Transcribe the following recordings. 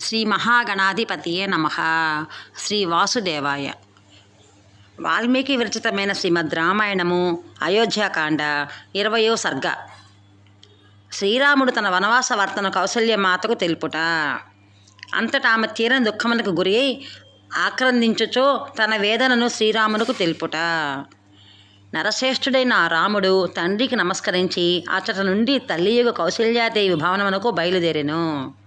శ్రీ మహాగణాధిపతియే నమ. శ్రీ వాసుదేవాయ. వాల్మీకి విరచితమైన శ్రీమద్ రామాయణము అయోధ్యాకాండ ఇరవయో సర్గ. శ్రీరాముడు తన వనవాస వర్తన కౌసల్య మాతకు తెలుపుట. అంతటా ఆమె తీరని దుఃఖమునకు గురి అయి ఆక్రందించుచో తన వేదనను శ్రీరామునకు తెలుపుట. నరశ్రేష్ఠుడైన రాముడు తండ్రికి నమస్కరించి అచ్చట నుండి తల్లియుగ కౌశల్యాదేవి భవనమునకు బయలుదేరెను.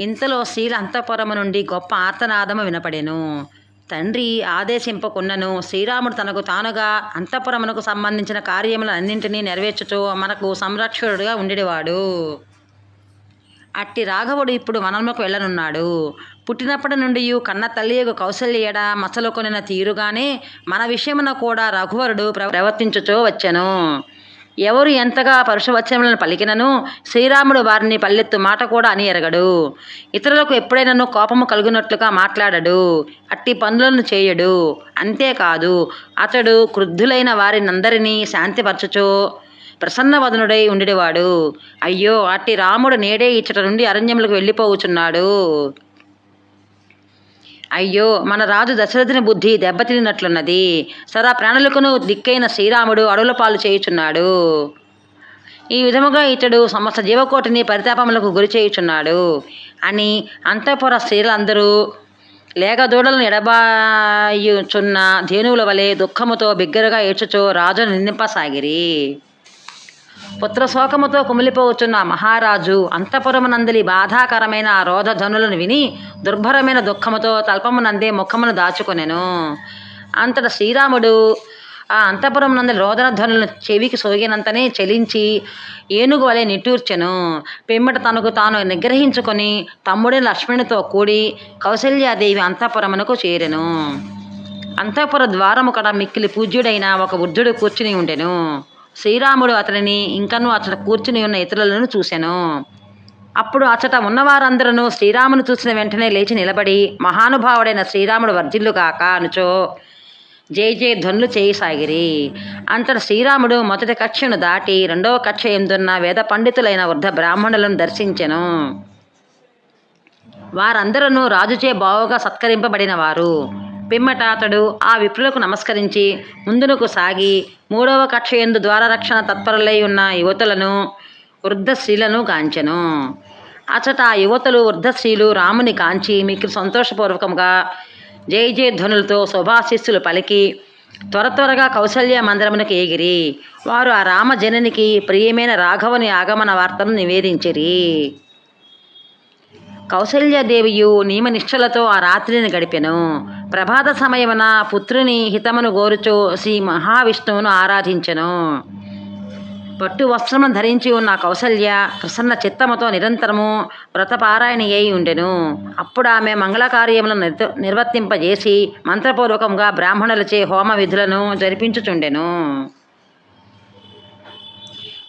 ఇంతలో స్త్రీల అంతఃపురము నుండి గొప్ప ఆర్తనాదము వినపడెను. తండ్రి ఆదేశింపకున్నను శ్రీరాముడు తనకు తానుగా అంతఃపురమునకు సంబంధించిన కార్యములన్నింటినీ నెరవేర్చుచు మనకు సంరక్షకుడుగా ఉండేవాడు అట్టి రాఘవుడు ఇప్పుడు వనములకు వెళ్ళనున్నాడు. పుట్టినప్పటి నుండి కన్న తల్లి యొక్క కౌశల్యడ మసలు కొనిన తీరుగానే మన విషయమున కూడా రఘువరుడు ప్ర- ప్రవర్తించుచో వచ్చెను. ఎవరు ఎంతగా పరుషవచనములను పలికినను శ్రీరాముడు వారిని పల్లెత్తు మాట కూడా అని ఎరగడు. ఇతరులకు ఎప్పుడైనాను కోపము కలుగునట్లుగా మాట్లాడడు. అట్టి పనులను చేయడు. అంతేకాదు అతడు క్రుద్ధులైన వారినందరినీ శాంతిపరచుచో ప్రసన్నవదనుడై ఉండేవాడు అయ్యో అట్టి రాముడు నేడే ఇచ్చట నుండి అరణ్యములకు వెళ్ళిపోవుచున్నాడు. అయ్యో మన రాజు దశరథుని బుద్ధి దెబ్బతిన్నట్లున్నది. సదా ప్రాణులకును దిక్కైన శ్రీరాముడు అడవుల పాలు చేయుచున్నాడు. ఈ విధముగా ఇతడు సమస్త జీవకోటిని పరితాపములకు గురి చేయుచున్నాడు అని అంతఃపుర స్త్రీలందరూ లేక దూడలను ఎడబాయుచున్న ధేనువుల వలె దుఃఖముతో బిగ్గరగా ఏడ్చుచో రాజును నిందింపసాగిరి. పుత్రశోకముతో కుమిలిపోవచ్చున్న మహారాజు అంతఃపురమునందలి బాధాకరమైన ఆ రోధధనులను విని దుర్భరమైన దుఃఖముతో తల్పమునందే ముఖమును దాచుకొనెను. అంతట శ్రీరాముడు ఆ అంతపురం నందలి రోదనధ్వనులను చెవికి సోగినంతనే చలించి ఏనుగు వలె నిట్టూర్చెను. పిమ్మట తనకు తాను నిగ్రహించుకొని తమ్ముడి లక్ష్మణునితో కూడి కౌశల్యాదేవి అంతఃపురమునకు చేరెను. అంతఃపుర ద్వారము కడ మిక్కిలి పూజ్యుడైన ఒక వృద్ధుడు కూర్చుని ఉండెను. శ్రీరాముడు అతనిని ఇంకనూ అతడు కూర్చుని ఉన్న ఇతరులను చూశాను అప్పుడు అచ్చట ఉన్నవారందరూ శ్రీరామును చూసిన వెంటనే లేచి నిలబడి మహానుభావుడైన శ్రీరాముడు వర్ధిల్లుగాక అనుచో జై జయ ధ్వనులు చేయసాగిరి అంతట శ్రీరాముడు మొదటి కక్షను దాటి రెండవ కక్ష ఎందున్న వేద పండితులైన వృద్ధ బ్రాహ్మణులను దర్శించెను. వారందరూ రాజుచే బావుగా సత్కరింపబడిన వారు. పిమ్మట అతడు ఆ విప్రులకు నమస్కరించి ముందునకు సాగి మూడవ కక్ష ఎందు ద్వారరక్షణ తత్పరులై ఉన్న యువతులను వృద్ధ కాంచెను. గాంచెను అచట ఆ యువతులు వృద్ధశ్రీలు రాముని కాంచి మీకు సంతోషపూర్వకంగా జై జయ ధ్వనులతో శుభాశిస్సులు పలికి త్వర త్వరగా కౌశల్య మందిరమునకు ఎగిరి వారు ఆ రామజననికి ప్రియమైన రాఘవుని ఆగమన వార్తను నివేదించిరి. కౌసల్యాదేవియు నియమనిష్టలతో ఆ రాత్రిని గడిపెను. ప్రభాత సమయమున పుత్రుని హితమును గోరుచు శ్రీ మహావిష్ణువును ఆరాధించెను. పట్టు వస్త్రమును ధరించి ఉన్న కౌసల్య ప్రసన్న చిత్తముతో నిరంతరము వ్రతపారాయణి అయి ఉండెను. అప్పుడు ఆమె మంగళకార్యములను నిర్వ నిర్వర్తింపజేసి మంత్రపూర్వకంగా బ్రాహ్మణులచే హోమ విధులను జరిపించుచుండెను.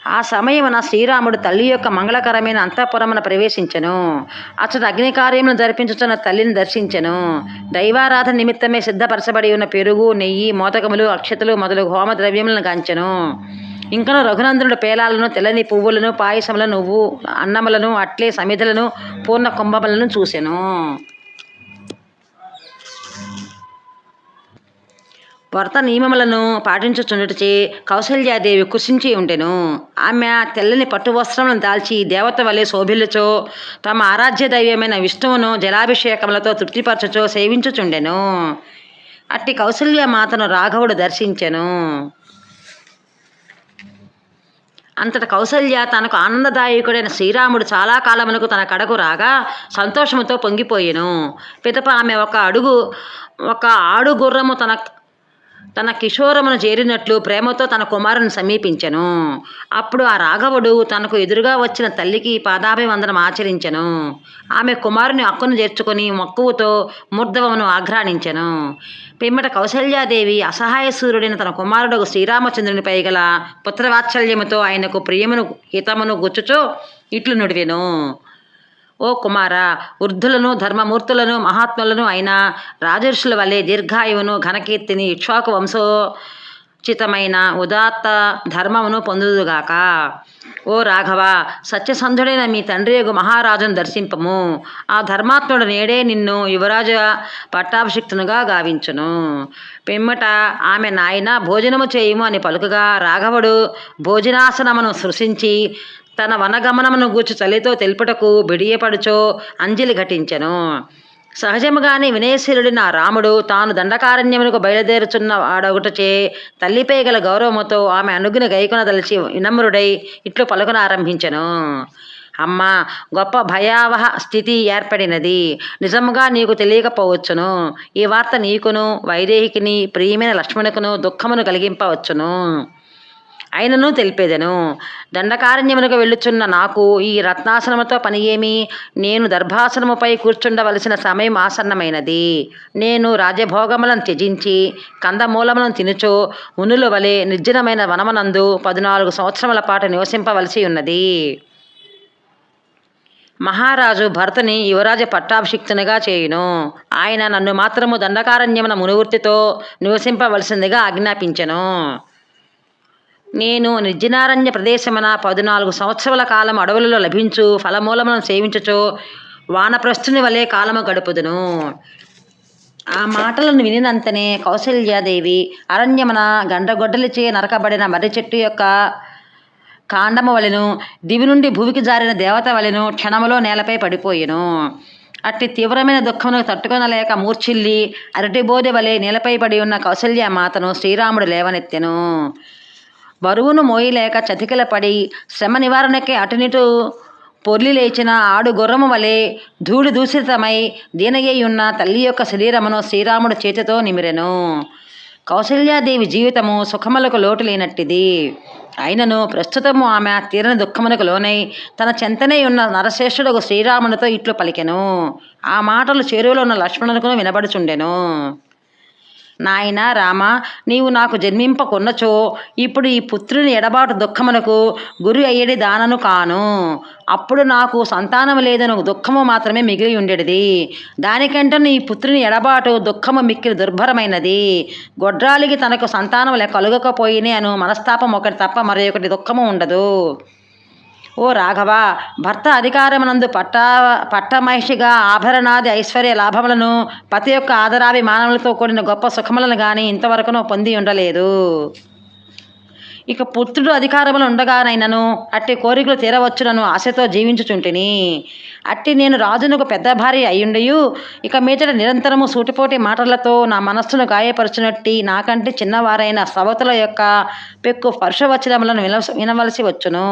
ఆ సమయమున శ్రీరాముడు తల్లి యొక్క మంగళకరమైన అంతఃపురమున ప్రవేశించెను. అతడు అగ్ని కార్యమును జరిపించుచున్న తల్లిని దర్శించెను. దైవారాధన నిమిత్తమే సిద్ధపరచబడి ఉన్న పెరుగు నెయ్యి మోదకములు అక్షతలు మొదలు హోమ ద్రవ్యములను గాంచెను. ఇంకను రఘునందనుడు పేలాలను తెల్లని పువ్వులను పాయసములను నువ్వు అన్నములను అట్లే సమిధలను పూర్ణ కుంభములను చూసెను. వ్రత నియమములను పాటించుచుండుటచే కౌసల్యాదేవి కృషించి ఉండెను. ఆమె తెల్లని పట్టు వస్త్రములను దాల్చి దేవత వలె శోభిల్లుచో తమ ఆరాధ్య దైవమైన విష్ణువును జలాభిషేకములతో తృప్తిపరచుచో సేవించుచుండెను. అట్టి కౌసల్య మాతను రాఘవుడు దర్శించెను. అంతట కౌసల్య తనకు ఆనందదాయకుడైన శ్రీరాముడు చాలా కాలమునకు తన కడకు రాగా సంతోషముతో పొంగిపోయెను. పిదప ఆమె ఒక అడుగు ఒక ఆడు గుర్రము తన తన కిషోరమును చేరినట్లు ప్రేమతో తన కుమారుని సమీపించెను. అప్పుడు ఆ రాఘవుడు తనకు ఎదురుగా వచ్చిన తల్లికి పాదాభివందనం ఆచరించెను. ఆమె కుమారుని హక్కును చేర్చుకొని మక్కువతో ముర్ధవమును ఆఘ్రాణించెను. పిమ్మట కౌశల్యాదేవి అసహాయ సూర్యుడైన తన కుమారుడు శ్రీరామచంద్రునిపై గల పుత్రవాత్సల్యముతో ఆయనకు ప్రియమును హితమును గుచ్చుచో ఇట్లు నుడివెను. ఓ కుమార వృద్ధులను ధర్మమూర్తులను మహాత్ములను అయిన రాజర్షుల వలె దీర్ఘాయువును ఘనకీర్తిని ఇక్ష్వాకు వంశో చితమైన ఉదాత్త ధర్మమును పొందుదుగాక. ఓ రాఘవ సత్యసంధుడైన మీ తండ్రి యొక్క మహారాజును దర్శింపము. ఆ ధర్మాత్ముడు నేడే నిన్ను యువరాజ పట్టాభిషిక్తునుగా గావించును. పిమ్మట ఆమె నాయన భోజనము చేయుము అని పలుకగా రాఘవుడు భోజనాసనమును సృశించి తన వనగమనమును గూర్చి చలితో తెలుపుటకు బిడియపడుచో అంజలి ఘటించెను. సహజముగానే వినయశీలుడిన రాముడు తాను దండకారణ్యమునకు బయలుదేరుచున్న వాడొకటచే తల్లిపై గల గౌరవముతో ఆమె అనుగుని గైకొనదలిచి వినమ్రుడై ఇట్లు పలుకున ఆరంభించెను. అమ్మ గొప్ప భయావహ స్థితి ఏర్పడినది. నిజముగా నీకు తెలియకపోవచ్చును. ఈ వార్త నీకును వైదేహికిని ప్రియమైన లక్ష్మణుకును దుఃఖమును కలిగింపవచ్చును. అయినను తెలిపేదను. దండకారణ్యమునకు వెళ్ళుచున్న నాకు ఈ రత్నాసనముతో పని ఏమి నేను దర్భాసనముపై కూర్చుండవలసిన సమయం ఆసన్నమైనది. నేను రాజభోగములను త్యజించి కందమూలములను తినుచో మునుల వలె నిర్జనమైన వనమనందు పద్నాలుగు సంవత్సరముల పాటు నివసింపవలసి ఉన్నది. మహారాజు భర్తని యువరాజ పట్టాభిషిక్తునిగా చేయును. ఆయన నన్ను మాత్రము దండకారణ్యమున మునివృత్తితో నివసింపవలసిందిగా ఆజ్ఞాపించెను. నేను నిర్జనారణ్య ప్రదేశమున పద్నాలుగు సంవత్సరాల కాలం అడవులలో లభించు ఫలమూలములను సేవించుచో వానప్రస్థుని వలె కాలము గడుపుదును. ఆ మాటలను వినినంతనే కౌశల్యాదేవి అరణ్యమున గండ్రగొడ్డలిచే నరకబడిన మర్రి చెట్టు యొక్క కాండము వలెను దివి నుండి భూమికి జారిన దేవత వలెను క్షణములో నేలపై పడిపోయెను. అట్టి తీవ్రమైన దుఃఖమును తట్టుకొనలేక మూర్ఛిల్లి అరటిబోధి వలె నేలపై పడి ఉన్న కౌశల్య మాతను శ్రీరాముడు లేవనెత్తెను. బరువును మోయలేక చతికిలపడి శ్రమ నివారణకే అటునిటు పొర్లి లేచిన ఆడు గుర్రము వలె ధూళి దూషితమై దీనయ్యున్న తల్లి యొక్క శరీరమును శ్రీరాముడు చేతితో నిమిరెను. కౌశల్యాదేవి జీవితము సుఖములకు లోటు లేనట్టిది. అయినను ప్రస్తుతము ఆమె తీరని దుఃఖమునకు లోనై తన చెంతనే ఉన్న నరశ్రేష్ఠుడు శ్రీరామునితో ఇట్లు పలికెను. ఆ మాటలు చెరువులో ఉన్న లక్ష్మణునకు వినబడుచుండెను. నాయన రామ నీవు నాకు జన్మింపకున్నచో ఇప్పుడు ఈ పుత్రుని ఎడబాటు దుఃఖమునకు గురి అయ్యడి దానను కాను. అప్పుడు నాకు సంతానము లేదను దుఃఖము మాత్రమే మిగిలి ఉండేది దానికంటే ఈ పుత్రుని ఎడబాటు దుఃఖము మిక్కిలి దుర్భరమైనది. గొడ్రాలికి తనకు సంతానం లెక్క కలుగకపోయినే అను మనస్తాపం ఒకటి తప్ప మరొకటి దుఃఖము ఉండదు. ఓ రాఘవ భర్త అధికారమునందు పట్ట పట్టమహిషిగా ఆభరణాది ఐశ్వర్య లాభములను పతి యొక్క ఆదరాభిమానములతో కూడిన గొప్ప సుఖములను కానీ ఇంతవరకును పొంది ఉండలేదు. ఇక పుత్రుడు అధికారములు ఉండగానైనను అట్టి కోరికలు తీరవచ్చునను ఆశతో జీవించుచుంటిని. అట్టి నేను రాజునకు పెద్ద భార్య అయ్యుండయు ఇక మీదట నిరంతరము సూటిపోటి మాటలతో నా మనస్సును గాయపరచునట్టి నాకంటే చిన్నవారైన సవతుల యొక్క పెక్కు పరుషవచనములను విన వినవలసి వచ్చును.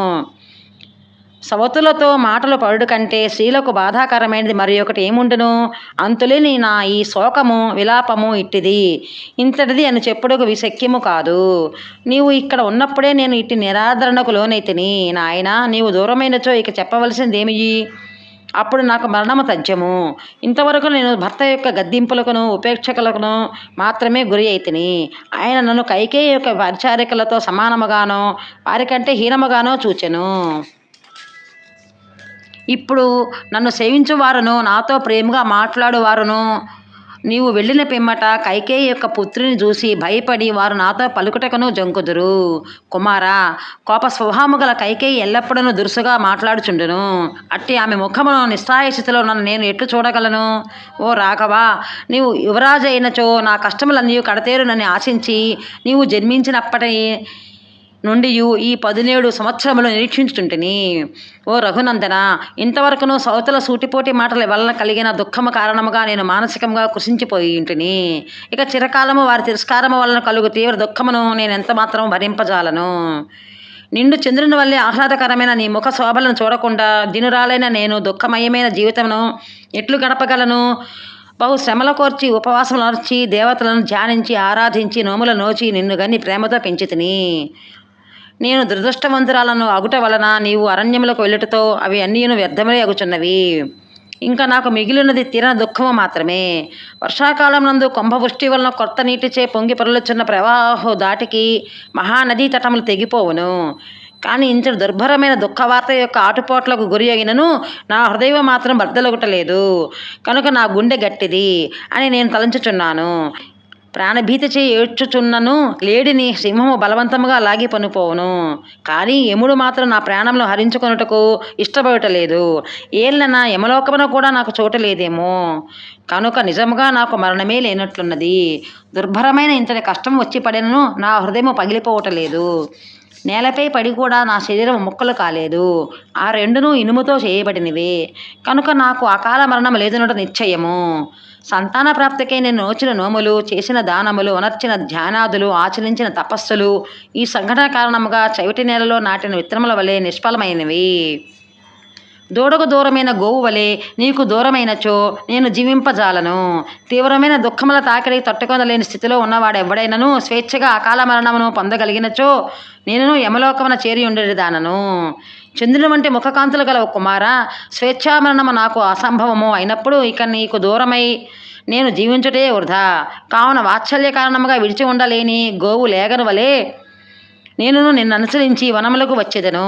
సవతులతో మాటలు పడుడు కంటే స్త్రీలకు బాధాకరమైనది మరి ఒకటి ఏముండును? అంతులేని నా ఈ శోకము విలాపము ఇట్టిది. ఇంతటిది అని చెప్పుడుకు విశక్యము కాదు. నీవు ఇక్కడ ఉన్నప్పుడే నేను ఇట్టి నిరాదరణకు లోనైతిని నాయన నీవు దూరమైనచో ఇక చెప్పవలసిందేమి? అప్పుడు నాకు మరణము తథ్యము. ఇంతవరకు నేను భర్త యొక్క గద్దింపులకును ఉపేక్షకులకును మాత్రమే గురి అయితిని ఆయన నన్ను కైకే యొక్క పరిచారికలతో సమానముగానో వారికంటే హీనముగానో చూచెను. ఇప్పుడు నన్ను సేవించువారును నాతో ప్రేమగా మాట్లాడువారును. నీవు వెళ్ళిన పిమ్మట కైకేయి యొక్క పుత్రిని చూసి భయపడి వారు నాతో పలుకుటకును జంకుదురు. కుమారా కోప స్వభావము గల కైకేయి ఎల్లప్పుడూ దురుసుగా మాట్లాడుచుండును. అట్టి ఆమె ముఖమును నిస్సాయ స్థితిలో నన్ను నేను ఎట్లు చూడగలను? ఓ రాఘవా నీవు యువరాజు అయినచో నా కష్టములన్నీ కడతేరునని ఆశించి నీవు జన్మించినప్పటి నుండి ఈ పదినేడు సంవత్సరములు నిరీక్షించుచుంటిని ఓ రఘునందన ఇంతవరకును సౌతల సూటిపోటి మాటల వలన కలిగిన దుఃఖము కారణముగా నేను మానసికంగా కృషించిపోయి ఇంటిని ఇక చిరకాలము వారి తిరస్కారము వలన కలుగు తీవ్ర దుఃఖమును నేను ఎంత మాత్రం భరింపజాలను? నిండు చంద్రుని వల్లే ఆహ్లాదకరమైన నీ ముఖ శోభలను చూడకుండా దినురాలైన నేను దుఃఖమయమైన జీవితమును ఎట్లు గడపగలను? బహు శ్రమల కోర్చి ఉపవాసములు నర్చి దేవతలను ధ్యానించి ఆరాధించి నోముల నోచి నిన్ను గని ప్రేమతో పెంచితిని. నేను దురదృష్టవంతురాలను అగుట వలన నీవు అరణ్యములకు వెళ్ళుటతో అవి అన్నీను వ్యర్థమే అగుచున్నవి. ఇంకా నాకు మిగిలినది తీరన దుఃఖము మాత్రమే. వర్షాకాలం నందు కుంభవృష్టి వలన కొత్త నీటిచే పొంగి పొరలుచున్న ప్రవాహ దాటికి మహానదీ తటములు తెగిపోవును. కానీ ఇంత దుర్భరమైన దుఃఖవార్త యొక్క ఆటుపోట్లకు గురి అయినను నా హృదయం మాత్రం బద్దలొగటలేదు. కనుక నా గుండె గట్టిది అని నేను తలంచుచున్నాను. ప్రాణభీతిచే ఏడ్చుచున్నను లేడిని సింహము బలవంతముగా లాగి పనుపోవును. కానీ యముడు మాత్రం నా ప్రాణంలో హరించుకొనుటకు ఇష్టపడటలేదు ఏళ్ళన యమలోకమున కూడా నాకు చోటు లేదేమో. కనుక నిజముగా నాకు మరణమే లేనట్లున్నది. దుర్భరమైన ఇంతటి కష్టం వచ్చి పడినను నా హృదయం పగిలిపోవటలేదు నేలపై పడి కూడా నా శరీరం ముక్కలు కాలేదు. ఆ రెండును ఇనుముతో చేయబడినవి. కనుక నాకు అకాల మరణం లేదనట నిశ్చయము. సంతాన ప్రాప్తికై నేను నోచిన నోములు చేసిన దానములు అనర్చిన ధ్యానాదులు ఆచరించిన తపస్సులు ఈ సంఘటన కారణముగా చవిటి నేలలో నాటిన విత్తనముల వలె నిష్ఫలమైనవి. దూడకు దూరమైన గోవు వలె నీకు దూరమైనచో నేను జీవింపజాలను. తీవ్రమైన దుఃఖముల తాకిడి తట్టుకొనలేని స్థితిలో ఉన్నవాడు ఎవడైనను స్వేచ్ఛగా అకాల మరణమును పొందగలిగినచో నేను యమలోకమున చేరి ఉండేదానను. చంద్రుని వంటి ముఖకాంతులు గల ఓ కుమార స్వేచ్ఛామరణము నాకు అసంభవము అయినప్పుడు ఇక నీకు దూరమై నేను జీవించుటే వృధా. కావున వాత్సల్య కారణముగా విడిచి ఉండలేని గోవు లేగను నేను నిన్ను అనుసరించి వనములకు వచ్చేదను.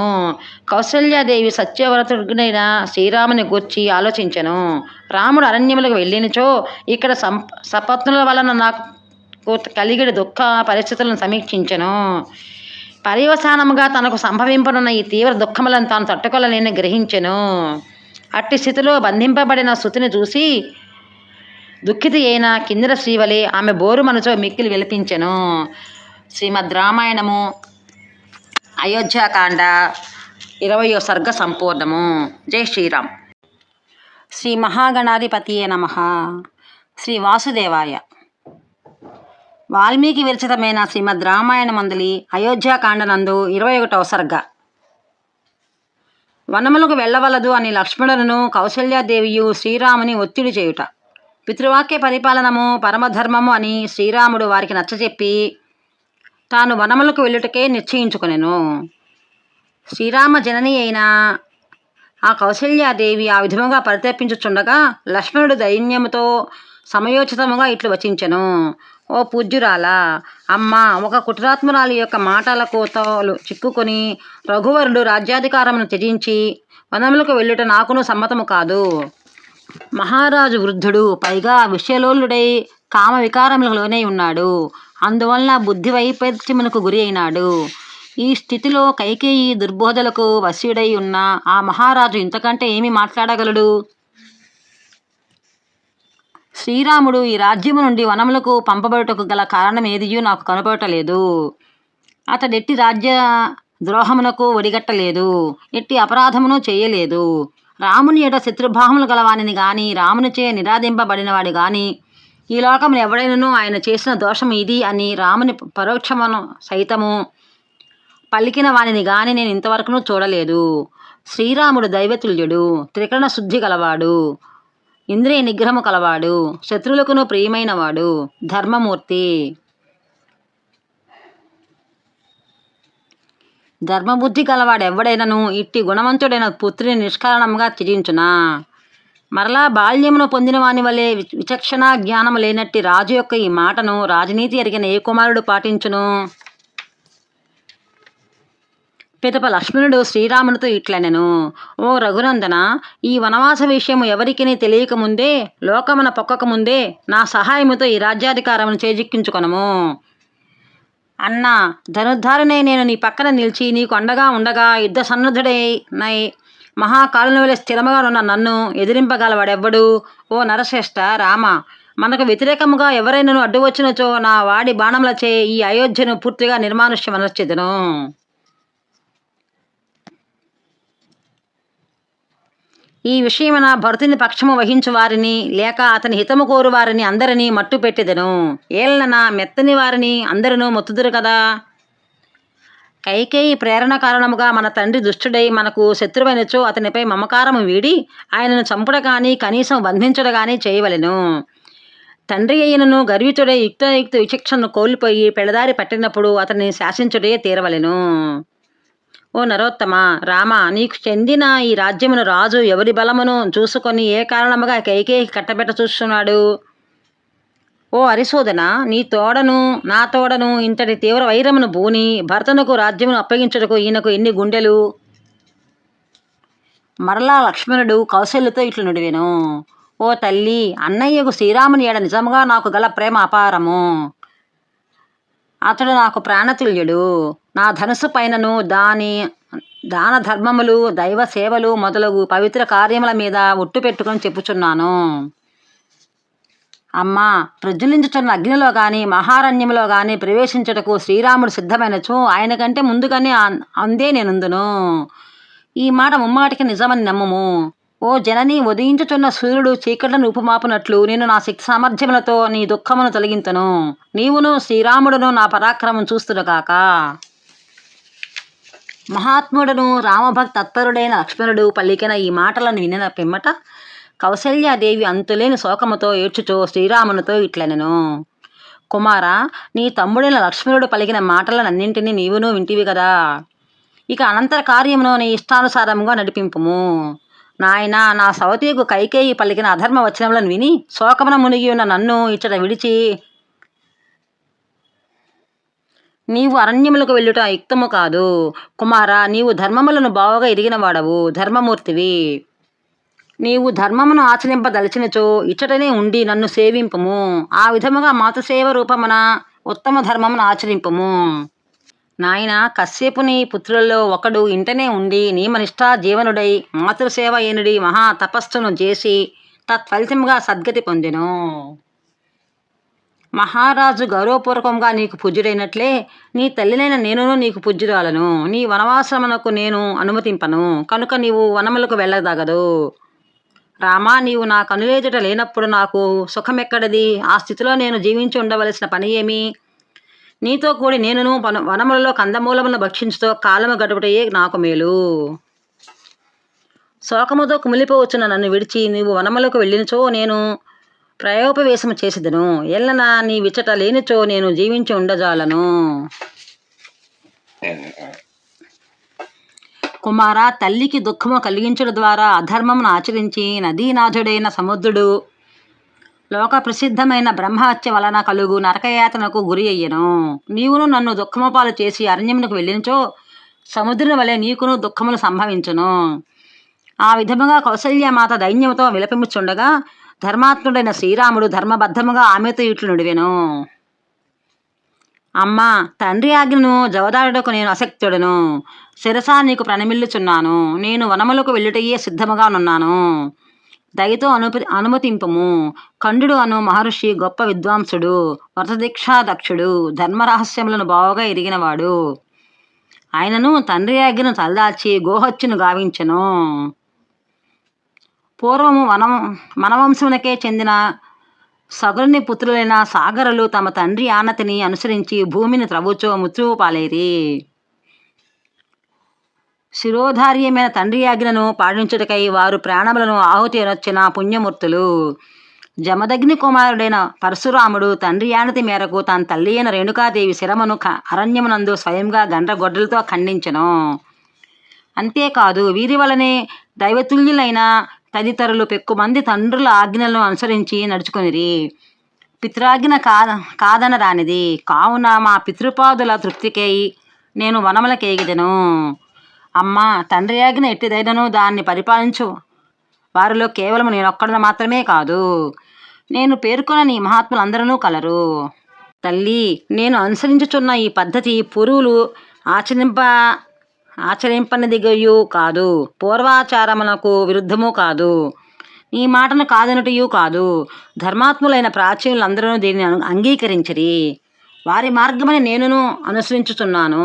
కౌశల్యాదేవి సత్యవ్రతుడైన శ్రీరాముని గూర్చి ఆలోచించెను. రాముడు అరణ్యములకు వెళ్ళినచో ఇక్కడ సం సపత్నుల వలన నాకు కలిగిన దుఃఖ పరిస్థితులను సమీక్షించెను. పర్యవసానముగా తనకు సంభవింపనున్న ఈ తీవ్ర దుఃఖములను తాను తట్టుకోలేని గ్రహించెను. అట్టి స్థితిలో బంధింపబడిన శృతిని చూసి దుఃఖితి అయిన కిందిర శ్రీవలి ఆమె బోరు మనచో మిక్కిలి విలపించెను. శ్రీమద్ రామాయణము అయోధ్యాకాండ ఇరవయో సర్గ సంపూర్ణము. జై శ్రీరామ్. శ్రీ మహాగణాధిపతియే నమ. శ్రీ వాసుదేవాయ. వాల్మీకి విరచితమైన శ్రీమద్ అయోధ్యాకాండ అయోధ్యాకాండనందు ఇరవై ఒకటవ సర్గ. వనములకు వెళ్ళవలదు అని లక్ష్మణులను కౌశల్యాదేవియు శ్రీరాముని ఒత్తిడి చేయుట. పితృవాక్య పరిపాలనము పరమధర్మము అని శ్రీరాముడు వారికి నచ్చజెప్పి తాను వనములకు వెళ్ళుటకే నిశ్చయించుకునేను. శ్రీరామ జనని అయిన ఆ కౌశల్యాదేవి ఆ విధముగా పరితపించుచుండగా లక్ష్మణుడు దైన్యముతో సమయోచితముగా ఇట్లు వచించెను. ఓ పూజ్యురాల అమ్మ ఒక కుట్రాత్మురాలి యొక్క మాటల కోతలు చిక్కుకొని రఘువరుడు రాజ్యాధికారమును త్యజించి వనములకు వెళ్ళుట నాకును సమ్మతము కాదు. మహారాజు వృద్ధుడు పైగా విషయలోలుడై కామ వికారములలోనే ఉన్నాడు. అందువలన బుద్ధి వైపరీత్యమునకు గురి అయినాడు. ఈ స్థితిలో కైకేయి దుర్బోధలకు వశ్యుడై ఉన్న ఆ మహారాజు ఇంతకంటే ఏమి మాట్లాడగలడు? శ్రీరాముడు ఈ రాజ్యము నుండి వనములకు పంపబడుటకు గల కారణం ఏదియూ నాకు కనపడటలేదు. అతడెట్టి రాజ్య ద్రోహమునకు ఒడిగట్టలేదు. ఎట్టి అపరాధమును చేయలేదు. రాముని ఎడ శత్రుభావములు గలవానిని గాని రామునిచే నిరాధింపబడినవాడు గాని ఈ లోకమును ఎవడైనను ఆయన చేసిన దోషం ఇది అని రాముని పరోక్షమును సైతము పలికిన వానిని గాని నేను ఇంతవరకును చూడలేదు. శ్రీరాముడు దైవతుల్యుడు త్రికరణ శుద్ధి గలవాడు. ఇంద్రియ నిగ్రహము కలవాడు శత్రువులకును ప్రియమైనవాడు ధర్మమూర్తి. ధర్మబుద్ధి గలవాడు ఎవడైనను ఇట్టి గుణవంతుడైన పుత్రిని నిష్కారణంగా త్యజించునా? మరలా బాల్యమును పొందిన వాని వలె వి- విచక్షణ జ్ఞానము లేనట్టి రాజు యొక్క ఈ మాటను రాజనీతి ఎరిగిన ఏ కుమారుడు పాటించును? పిదప లక్ష్మణుడు శ్రీరామునితో ఇట్లనెను. ఓ రఘునందన ఈ వనవాస విషయము ఎవరికిని తెలియకముందే లోకమున పొక్కకముందే నా సహాయముతో ఈ రాజ్యాధికారమును చేజిక్కించుకొనము. అన్నా ధనుర్ధారునై నేను నీ పక్కన నిలిచి నీకు అండగా ఉండగా యుద్ధ సన్నద్ధుడై నై మహాకాలుని వలె స్థిరముగా ఉన్న నన్ను ఎదిరింపగలవాడెవ్వడు? ఓ నరశ్రేష్ఠ రామ మనకు వ్యతిరేకముగా ఎవరైనాను అడ్డు వచ్చినచో నా వాడి బాణములచే ఈ అయోధ్యను పూర్తిగా నిర్మానుష్యమనర్చెదను. ఈ విషయమున భరతుని పక్షము వహించు వారిని లేక అతని హితము కోరు వారిని అందరినీ మట్టు పెట్టెదను. ఏళ్ళన మెత్తని వారిని అందరినూ మొత్తుదురు కదా? కైకేయి ప్రేరణ కారణముగా మన తండ్రి దుష్టుడై మనకు శత్రువైనచో అతనిపై మమకారము వీడి ఆయనను చంపుట కానీ కనీసం బంధించుట కానీ చేయవలెను. తండ్రి అయినను గర్వితుడే యుక్తయుక్త విచక్షణను కోల్పోయి పెడదారి పట్టినప్పుడు అతన్ని శాసించుడే తీరవలెను. ఓ నరోత్తమ రామ నీకు చెందిన ఈ రాజ్యమును రాజు ఎవరి బలమును చూసుకొని ఏ కారణముగా కైకేయికి కట్టబెట్ట చూస్తున్నాడు? ఓ హరిశోధన నీ తోడను నా తోడను ఇంతటి తీవ్ర వైరమును బూని భర్తనకు రాజ్యమును అప్పగించుటకు ఈయనకు ఎన్ని గుండెలు? మరలా లక్ష్మణుడు కౌశల్యతో ఇట్లు నుడివెను. ఓ తల్లి అన్నయ్యకు శ్రీరాముని ఏడ నిజముగా నాకు గల ప్రేమ అపారము? అతడు నాకు ప్రాణతుల్యుడు. నా ధనుసు పైనను దాని దాన ధర్మములు దైవ సేవలు మొదలగు పవిత్ర కార్యముల మీద ఒట్టు పెట్టుకుని చెప్పుచున్నాను. అమ్మా ప్రజ్వలించుచున్న అగ్నిలో గాని మహారణ్యంలో గాని ప్రవేశించుటకు శ్రీరాముడు సిద్ధమైనచో ఆయన కంటే ముందుగానే అందే నేనుందును. ఈ మాట ముమ్మాటికి నిజమని నమ్మము. ఓ జనని ఉదయించుచున్న సూర్యుడు చీకట్లను ఉపమాపునట్లు నేను నా శక్తి సామర్థ్యములతో నీ దుఃఖమును తొలగింతును. నీవును శ్రీరాముడును నా పరాక్రమం చూస్తురగాక. మహాత్ముడును రామభక్త తత్పరుడైన లక్ష్మణుడు పలికిన ఈ మాటలను వినిన పిమ్మట కౌశల్యాదేవి అంతులేని శోకముతో ఏడ్చుచో శ్రీరామునితో ఇట్లనెను. కుమార నీ తమ్ముడైన లక్ష్మణుడు పలికిన మాటలనన్నింటినీ నీవును వింటివి కదా ఇక అనంతర కార్యమును నీ ఇష్టానుసారముగా నడిపింపుము. నాయనా నా సవతీకు కైకేయి పలికిన అధర్మ వచనములను విని శోకమున మునిగి ఉన్న నన్ను ఇచ్చట విడిచి నీవు అరణ్యములకు వెళ్ళుట యుక్తము కాదు. కుమార నీవు ధర్మములను బావుగా ఎరిగినవాడవు ధర్మమూర్తివి. నీవు ధర్మమును ఆచరింపదలిచినచో ఇచ్చటనే ఉండి నన్ను సేవింపుము. ఆ విధముగా మాతృసేవ రూపమున ఉత్తమ ధర్మమును ఆచరింపుము. నాయన కశ్యపుని పుత్రులలో ఒకడు ఇంటనే ఉండి నియమనిష్టా జీవనుడై మాతృసేవ ఏనుడి మహా తపస్సును చేసి తత్ఫలితంగా సద్గతి పొందెను. మహారాజు గౌరవపూర్వకంగా నీకు పూజ్యుడైనట్లే నీ తల్లినైన నేనును నీకు పూజ్యురాలను. నీ వనవాసమునకు నేను అనుమతింపను కనుక నీవు వనములకు వెళ్ళదగదు. రామా నీవు నా కనులేజట లేనప్పుడు నాకు సుఖమెక్కడది? ఆ స్థితిలో నేను జీవించి ఉండవలసిన పని ఏమి? నీతో కూడి నేనును వన వనములలో కందమూలములను భక్షించుతో కాలము గడుపుటయే నాకు మేలు. శోకముతో కుమిలిపోవచ్చున నన్ను విడిచి నీవు వనములకు వెళ్ళినచో నేను ప్రయోపవేశము చేసిదను. ఎల్లనా నీ విచట లేనిచో నేను జీవించి ఉండజాలను. కుమార తల్లికి దుఃఖము కలిగించడం ద్వారా అధర్మమును ఆచరించి నదీనాథుడైన సముద్రుడు లోక ప్రసిద్ధమైన బ్రహ్మహత్య వలన కలుగు నరకయాతనకు గురి అయ్యను. నీవును నన్ను దుఃఖముపాలు చేసి అరణ్యమునకు వెళ్ళించో సముద్రుని వలె నీకును దుఃఖములు సంభవించును. ఆ విధముగా కౌసల్యమాత దైన్యముతో విలపించుండగా ధర్మాత్ముడైన శ్రీరాముడు ధర్మబద్ధముగా ఆమెతో ఇట్లు నుడివెను. అమ్మా తండ్రి ఆజ్ఞను జవదాడుటకు నేను అసక్తుడను. శిరసా నీకు ప్రణమిల్లుచున్నాను. నేను వనములకు వెళ్ళుటయే సిద్ధముగానున్నాను దయతో అనుప అనుమతింపము. ఖండుడు అను మహర్షి గొప్ప విద్వాంసుడు వ్రతదీక్షాదక్షుడు ధర్మరహస్యములను బాగా ఎరిగినవాడు. ఆయనను తండ్రి ఆజ్ఞను తలదాల్చి గోహత్యను గావించెను. పూర్వము వనం మనవంశమునకే చెందిన సగురుని పుత్రులైన సాగరులు తమ తండ్రి ఆనతిని అనుసరించి భూమిని త్రవ్వుచో ముత్రువు పాలేరి. శిరోధార్యమైన తండ్రి ఆజ్ఞను పాటించుటకై వారు ప్రాణములను ఆహుతి అనొచ్చిన పుణ్యమూర్తులు. జమదగ్ని కుమారుడైన పరశురాముడు తండ్రి ఆనతి మేరకు తన తల్లి అయిన రేణుకాదేవి శిరమను అరణ్యమునందు స్వయంగా గండ్రగొడ్డలతో ఖండించను. అంతేకాదు వీరి వలనే దైవతుల్యులైన తదితరులు పెక్కుమంది తండ్రుల ఆజ్ఞలను అనుసరించి నడుచుకునిరి. పితృాజ్ఞ కా కాదనరానిది. కావున మా పితృపాదుల తృప్తికై నేను వనములకేగిదను అమ్మ తండ్రి ఆజ్ఞ ఎట్టిదైనను దాన్ని పరిపాలించు. వారిలో కేవలం నేనొక్కడిని మాత్రమే కాదు నేను పేర్కొన్న నీ మహాత్ములందరూ కలరు. తల్లి నేను అనుసరించుచున్న ఈ పద్ధతి పురువులు ఆచరింప ఆచరింపనిదిగయు కాదు పూర్వాచారమునకు విరుద్ధము కాదు నీ మాటను కాదనుటయు కాదు ధర్మాత్ములైన ప్రాచీనులందరూ దీనిని అంగీకరించరి అంగీకరించిరి వారి మార్గమని నేనును అనుసరించుచున్నాను.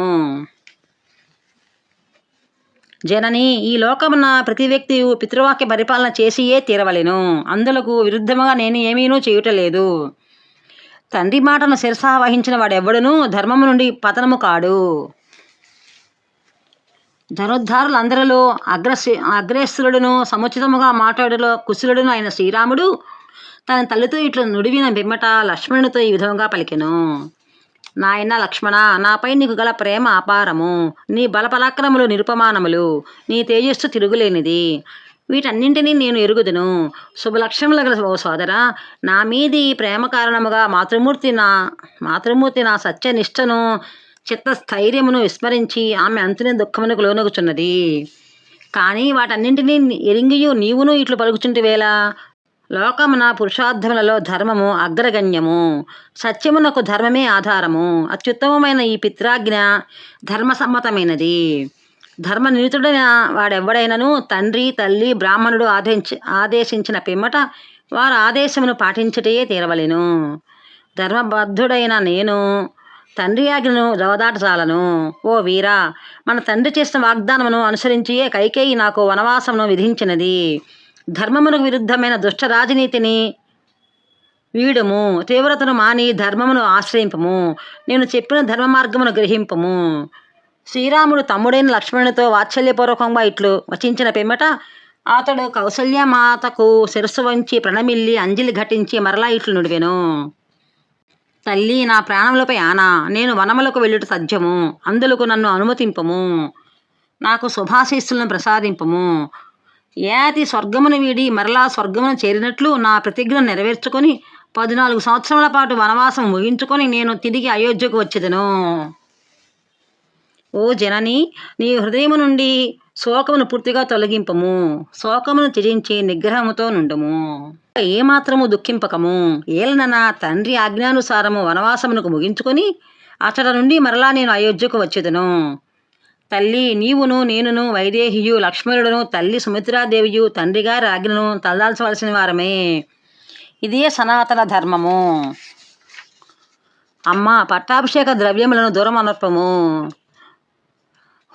జనని ఈ లోకమున ప్రతి వ్యక్తి పితృవాక్య పరిపాలన చేసియే తీరవలెను. అందులకు విరుద్ధముగా నేను ఏమీనూ చేయుటలేదు. తండ్రి మాటను శిరసా వహించిన వాడెవ్వడునూ ధర్మము నుండి పతనము కాడు. ధనుద్ధారులందరిలో అగ్రశ్రీ అగ్రేశ్వరుడును సముచితముగా మాట్లాడులో కుశలుడును అయిన శ్రీరాముడు తన తల్లితో ఇట్లా నుడివిన బిమ్మట లక్ష్మణునితో ఈ విధంగా పలికెను. నాయన లక్ష్మణ నాపై నీకు గల ప్రేమ అపారము. నీ బలపరాక్రములు నిరుపమానములు. నీ తేజస్సు తిరుగులేనిది. వీటన్నింటినీ నేను ఎరుగుదును. శుభలక్ష్యముల గల ఓ సోదర నా మీది ప్రేమ కారణముగా మాతృమూర్తి నా మాతృమూర్తి నా సత్యనిష్టను చిత్తస్థైర్యమును విస్మరించి ఆమె అంతునే దుఃఖమునకు లోనగుచున్నది. కానీ వాటన్నింటినీ ఎరింగియు నీవును ఇట్లు పలుకుచుంటివేలా లోకమున పురుషార్థములలో ధర్మము అగ్రగణ్యము. సత్యమునకు ధర్మమే ఆధారము. అత్యుత్తమమైన ఈ పిత్రాజ్ఞ ధర్మసమ్మతమైనది. ధర్మనిరుతుడైన వాడెవ్వడైనను తండ్రి తల్లి బ్రాహ్మణుడు ఆదేశ ఆదేశించిన పిమ్మట వారి ఆదేశమును పాటించటయే తీరవలెను. ధర్మబద్ధుడైన నేను తండ్రి ఆజ్ఞను రవదాటజాలను. ఓ వీరా మన తండ్రి చేసిన వాగ్దానమును అనుసరించియే కైకేయి నాకు వనవాసమును విధించినది. ధర్మమునకు విరుద్ధమైన దుష్ట రాజనీతిని వీడము తీవ్రతను మాని ధర్మమును ఆశ్రయింపము నేను చెప్పిన ధర్మ మార్గమును గ్రహింపము. శ్రీరాముడు తమ్ముడైన లక్ష్మణునితో వాత్సల్యపూర్వకంగా ఇట్లు వచించిన పిమ్మట అతడు కౌసల్యమాతకు శిరస్సు వంచి ప్రణమిల్లి అంజలి ఘటించి మరలా ఇట్లు నుడివెను. తల్లి నా ప్రాణములపై ఆనా నేను వనములకు వెళ్ళుట సత్యము అందులకు నన్ను అనుమతింపము. నాకు శుభాశీస్సులను ప్రసాదింపము. ఏతి స్వర్గమును వీడి మరలా స్వర్గమును చేరినట్లు నా ప్రతిజ్ఞ నెరవేర్చుకొని పద్నాలుగు సంవత్సరముల పాటు వనవాసం ముగించుకొని నేను తిరిగి అయోధ్యకు వచ్చేదను. ఓ జనని నీ హృదయము నుండి శోకమును పూర్తిగా తొలగింపము. శోకమును త్యజించి నిగ్రహముతో నుండము. ఏమాత్రము దుఃఖింపకము. ఏలనన తండ్రి ఆజ్ఞానుసారము వనవాసమునకు ముగించుకొని అతడ నుండి మరలా నేను అయోధ్యకు వచ్చేదను. తల్లి నీవును నేనును వైదేహియు లక్ష్మణుడును తల్లి సుమిత్రాదేవియు తండ్రిగా రాజ్ఞను తలదాల్చవలసిన వారమే. ఇదే సనాతన ధర్మము. అమ్మ పట్టాభిషేక ద్రవ్యములను దూరం అనర్పము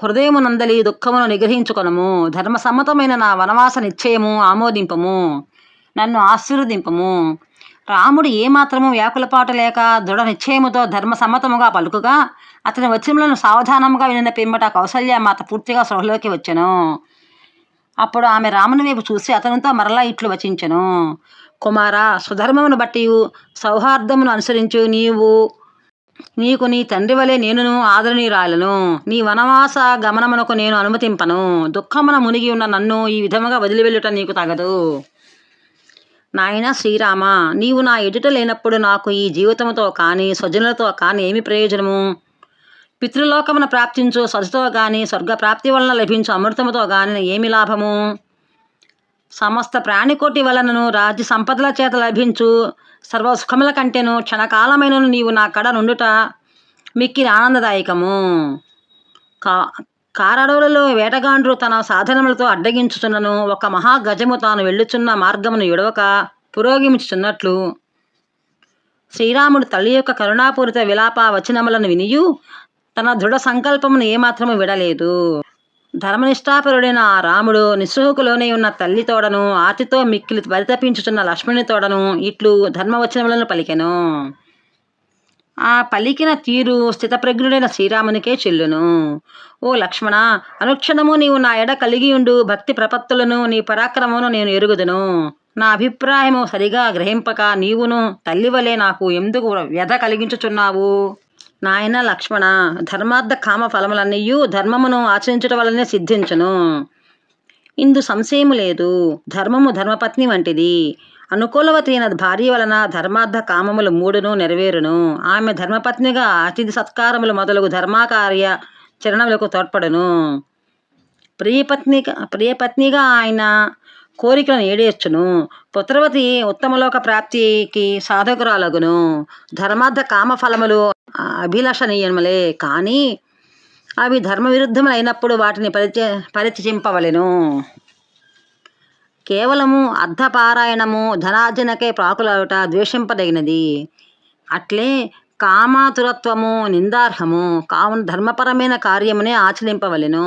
హృదయమునందలి దుఃఖమును నిగ్రహించుకొనము. ధర్మసమ్మతమైన నా వనవాస నిశ్చయము ఆమోదింపము. నన్ను ఆశీర్వదింపము. రాముడు ఏమాత్రము వ్యాకులపాటు లేక దృఢ నిశ్చయముతో ధర్మసమ్మతముగా పలుకుగా అతని వచనములను సావధానముగా వినిన పిమ్మట కౌసల్య మాత పూర్తిగా సృహలోకి వచ్చెను. అప్పుడు ఆమె రాముని వైపు చూసి అతనితో మరలా ఇట్లు వచించెను. కుమార స్వధర్మమును బట్టి సౌహార్దమును అనుసరించు నీవు. నీకు నీ తండ్రి వలె నేనును ఆదరణీయురాలను. నీ వనవాస గమనమునకు నేను అనుమతింపను. దుఃఖమున మునిగి ఉన్న నన్ను ఈ విధముగా వదిలి వెళ్ళుట నీకు తగదు. నాయన శ్రీరామ నీవు నా ఎదుట లేనప్పుడు నాకు ఈ జీవితముతో కానీ స్వజనులతో కానీ ఏమి ప్రయోజనము? పితృలోకమున ప్రాప్తించు సతితో కానీ స్వర్గ ప్రాప్తి వలన లభించు అమృతముతో గాని ఏమి లాభము? సమస్త ప్రాణికోటి వలనను రాజ్య సంపదల చేత లభించు సర్వ సుఖముల కంటేను క్షణకాలమైనను నీవు నా కడ నుండుట మిక్కిలి ఆనందదాయకము. కా కారడవులలో వేటగాండ్రు తన సాధనములతో అడ్డగించుచున్నను ఒక మహాగజము తాను వెళ్ళుచున్న మార్గమును ఎడవక పురోగమించుచున్నట్లు. శ్రీరాముడు తల్లి యొక్క కరుణాపూరిత విలాప వచనములను వినియు తన దృఢ సంకల్పమును ఏమాత్రము విడలేదు. ధర్మనిష్టాపరుడైన ఆ రాముడు నిస్సుహకులోనే ఉన్న తల్లి తోడను ఆతితో మిక్కిలి పరితపించుచున్న లక్ష్మణి తోడను ఇట్లు ధర్మవచనములను పలికెను. ఆ పలికిన తీరు స్థితప్రజ్ఞుడైన శ్రీరామునికే చెల్లును. ఓ లక్ష్మణ అనుక్షణము నీవు నా ఎడ కలిగి ఉండు భక్తి ప్రపత్తులను నీ పరాక్రమమును నేను ఎరుగుదును. నా అభిప్రాయము సరిగా గ్రహింపక నీవును తల్లి వలె నాకు ఎందుకు వ్యధ కలిగించుచున్నావు? నాయన లక్ష్మణ ధర్మార్థ కామ ఫలములన్నీయు ధర్మమును ఆచరించడం వలనే సిద్ధించును. ఇందు సంశయము లేదు. ధర్మము ధర్మపత్ని వంటిది. అనుకూలవతైన భార్య వలన ధర్మార్థ కామములు మూడును నెరవేరును. ఆమె ధర్మపత్నిగా అతిథి సత్కారములు మొదలగు ధర్మకార్య చరణములకు తోడ్పడును. ప్రియపత్ని ప్రియపత్నిగా ఆయన కోరికలను ఏడేర్చును. పుత్రవతి ఉత్తమలోక ప్రాప్తికి సాధకురాలగును. ధర్మార్థ కామ ఫలములు అభిలషణీయములే. కానీ అవి ధర్మ విరుద్ధములైనప్పుడు వాటిని పరిచ పరిచయింపవలెను. కేవలము అర్ధపారాయణము ధనార్జనకే ప్రాకులవుట ద్వేషింపదగినది. అట్లే కామాతురత్వము నిందార్హము. కావున ధర్మపరమైన కార్యమునే ఆచరింపవలెను.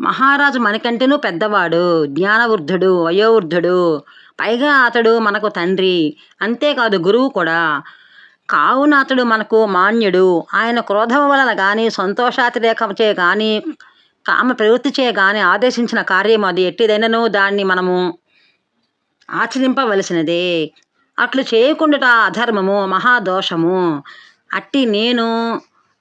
మహారాజు మనకంటేనూ పెద్దవాడు జ్ఞానవృద్ధుడు వయోవృద్ధుడు. పైగా అతడు మనకు తండ్రి. అంతేకాదు గురువు కూడా. కావున అతడు మనకు మాన్యుడు. ఆయన క్రోధం వలన కానీ సంతోషాతిరేకచే కానీ కామ ప్రవృత్తి చే కానీ ఆదేశించిన కార్యం అది ఎట్టిదైనను దాన్ని మనము ఆచరింపవలసినదే. అట్లు చేయకుండా అధర్మము మహాదోషము. అట్టి నేను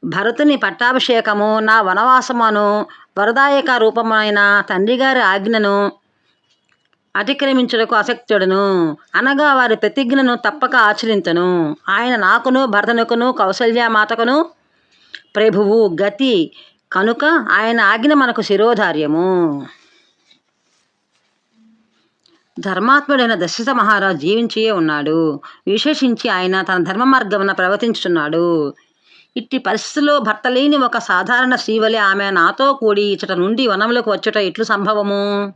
భరతుని పట్టాభిషేకము నా వనవాసమును వరదాయక రూపమైన తండ్రిగారి ఆజ్ఞను అతిక్రమించుటకు అసక్తుడును అనగా వారి ప్రతిజ్ఞను తప్పక ఆచరించను ఆయన నాకును భరతనుకును కౌసల్యమాతకును ప్రభువు గతి కనుక ఆయన ఆజ్ఞ మనకు శిరోధార్యము. ధర్మాత్ముడైన దశరథ మహారాజు జీవించే ఉన్నాడు. విశేషించి ఆయన తన ధర్మ మార్గమున ప్రవర్తించుతున్నాడు ఇట్టి పరిస్థితుల్లో భర్త లేని ఒక సాధారణ శ్రీవలి ఆమె నాతో కూడి ఇచ్చట నుండి వనములకు వచ్చుట ఇట్లు సంభవము?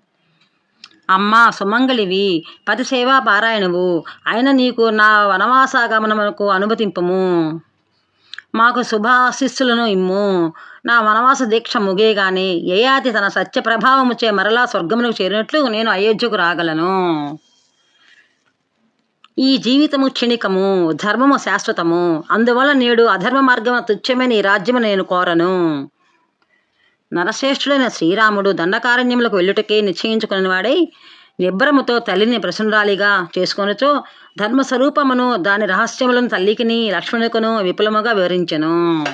అమ్మా సుమంగళివి పతి సేవా పారాయణవు అయిన నీకు నా వనవాసాగమనమునకు అనుమతింపము. మాకు శుభాశిస్సులను ఇమ్ము. నా వనవాస దీక్ష ముగేగానే యయాతి తన సత్య ప్రభావముచే మరలా స్వర్గమునకు చేరినట్లు నేను అయోధ్యకు రాగలను. ఈ జీవితము క్షణికము ధర్మము శాశ్వతము. అందువల్ల నేడు అధర్మ మార్గము తుచ్చమైన ఈ రాజ్యము నేను కోరను. నరశ్రేష్ఠుడైన శ్రీరాముడు దండకారణ్యములకు వెళ్ళుటకే నిశ్చయించుకుని వాడై నిబ్బరముతో తల్లిని ప్రసన్నురాలిగా చేసుకొనుచో ధర్మస్వరూపమును దాని రహస్యములను తల్లికిని లక్ష్మణుకును విపులముగా వివరించెను.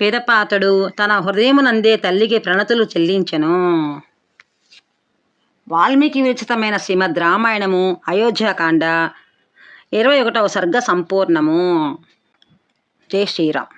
పిదప తన హృదయమునందే తల్లికి ప్రణతులు చెల్లించెను. వాల్మీకి విరచితమైన శ్రీమద్ రామాయణము అయోధ్యాకాండ ఇరవై ఒకటవ సర్గ సంపూర్ణము. జై శ్రీరామ్.